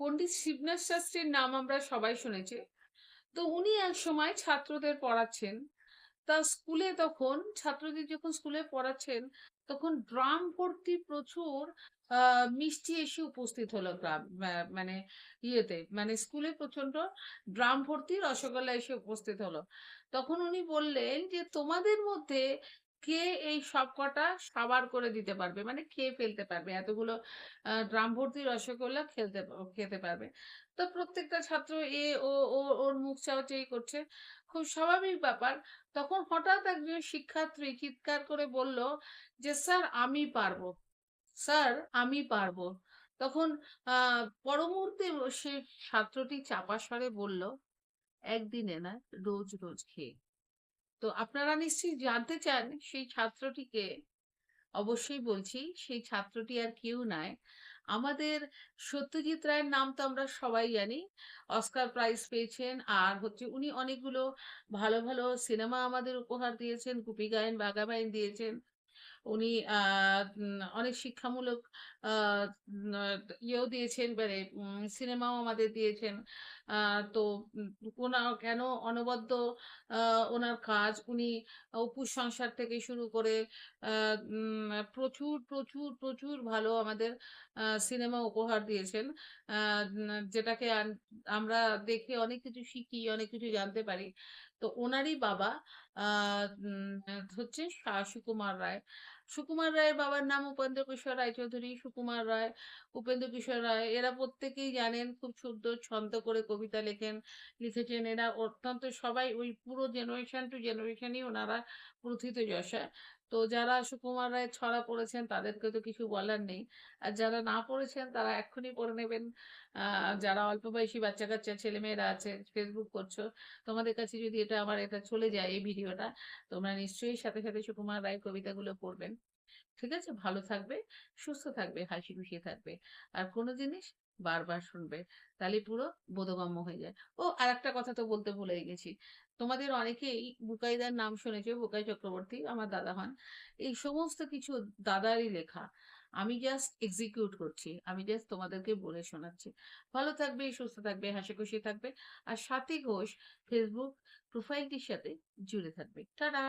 পণ্ডিত শিবনাথ শাস্ত্রীর নাম আমরা সবাই শুনেছি। তো উনি এক সময় ছাত্রদের পড়াচ্ছেন। তা স্কুলে তখন, ছাত্রদের যখন স্কুলে পড়াচ্ছেন, তখন ড্রাম ভর্তি প্রচুর মিষ্টি এসে উপস্থিত হলো গ্রাম মানে ইয়েতে মানে স্কুলে প্রচণ্ড ড্রাম ভর্তি রসগোল্লা এসে উপস্থিত হলো। তখন উনি বললেন যে, তোমাদের মধ্যে কে এই সব কটা সাবার করে দিতে পারবে? মানে খেয়ে ফেলতে পারবে? এতগুলো ড্রাম ভর্তি রসগোল্লা খেলতে, খেতে পারবে। তো প্রত্যেকটা ছাত্র এ, ও ওর মুখ চাওয়াচাই করছে। খুব স্বাভাবিক ব্যাপার। তখন হঠাৎ একজন শিক্ষার্থী চিৎকার করে বলল যে, স্যার, আমি পারব। স্যার, আমি পারব। তখন আহ পর মুহূর্তে সে ছাত্রটি চাপা স্বরে বলল, একদিনে না, রোজ রোজ খেয়ে। তো আপনারা নিশ্চয়ই জানতে চান, সেই ছাত্রটিকে অবশ্যই বলছি, সেই ছাত্রটি আর কেউ নাই। আমাদের সত্যজিৎ রায়ের নাম তো আমরা সবাই জানি, অস্কার প্রাইজ পেয়েছেন, আর হচ্ছে উনি অনেকগুলো ভালো ভালো সিনেমা আমাদের উপহার দিয়েছেন, গুপি গায়েন, বাঘা বাইন দিয়েছেন। উনি অনেক শিক্ষামূলক ইয়েও দিয়েছেন মানে সিনেমাও আমাদের দিয়েছেন। তো ওনার কেন অনবদ্য ওনার কাজ, উনি অপু সংসার থেকে শুরু করে প্রচুর প্রচুর প্রচুর ভালো আমাদের সিনেমা উপহার দিয়েছেন। যেটাকে আমরা দেখে অনেক কিছু শিখি, অনেক কিছু জানতে পারি। তো ওনারই বাবা হচ্ছে সুকুমার রায়। সুকুমার রায়ের বাবার নাম উপেন্দ্র কিশোর রায়চৌধুরী সুকুমার রায়, উপেন্দ্র কিশোর রায়, এরা প্রত্যেকেই জানেন, খুব সুন্দর ছন্দ করে কবিতা লেখেন, লিখেছেন। এরা অত্যন্ত সবাই ওই পুরো জেনারেশন টু জেনারেশনই ওনারা প্রথিত যশা তো যারা সুকুমার রায়ের ছড়া পড়েছেন তাদেরকে তো কিছু বলার নেই। আর যারা না পড়েছেন তারা এক্ষুনি পড়ে নেবেন। যারা অল্প বয়সী বাচ্চা কাচ্চা ছেলেমেয়েরা আছে ফেসবুক করছ, তোমাদের কাছে যদি এটা আমার এটা চলে যায় এই ভিডিওটা, তোমরা নিশ্চয়ই সাথে সাথে সুকুমার রায়ের কবিতাগুলো পড়বেন। ঠিক আছে? ভালো থাকবে, সুস্থ থাকবে, হাসি খুশি থাকবে। আর কোনো জিনিস বারবার শুনবে। তাহলে পুরো বোধগম্য হয়ে যায়। ও আর একটা কথা তো বলতে ভুলে গেছি। তোমাদের অনেকেই বুকাইদার নাম শুনেছে, বুকাই চক্রবর্তী, আমার দাদা হন। এই সমস্ত কিছু দাদারই লেখা। আমি জাস্ট এক্সিকিউট করছি। আমি জাস্ট তোমাদেরকে বলে শোনাচ্ছি। ভালো থাকবে, সুস্থ থাকবে হাসি খুশি থাকবে। আর সাথী ঘোষ ফেসবুক প্রোফাইলটির সাথে জুড়ে থাকবে। টাটা!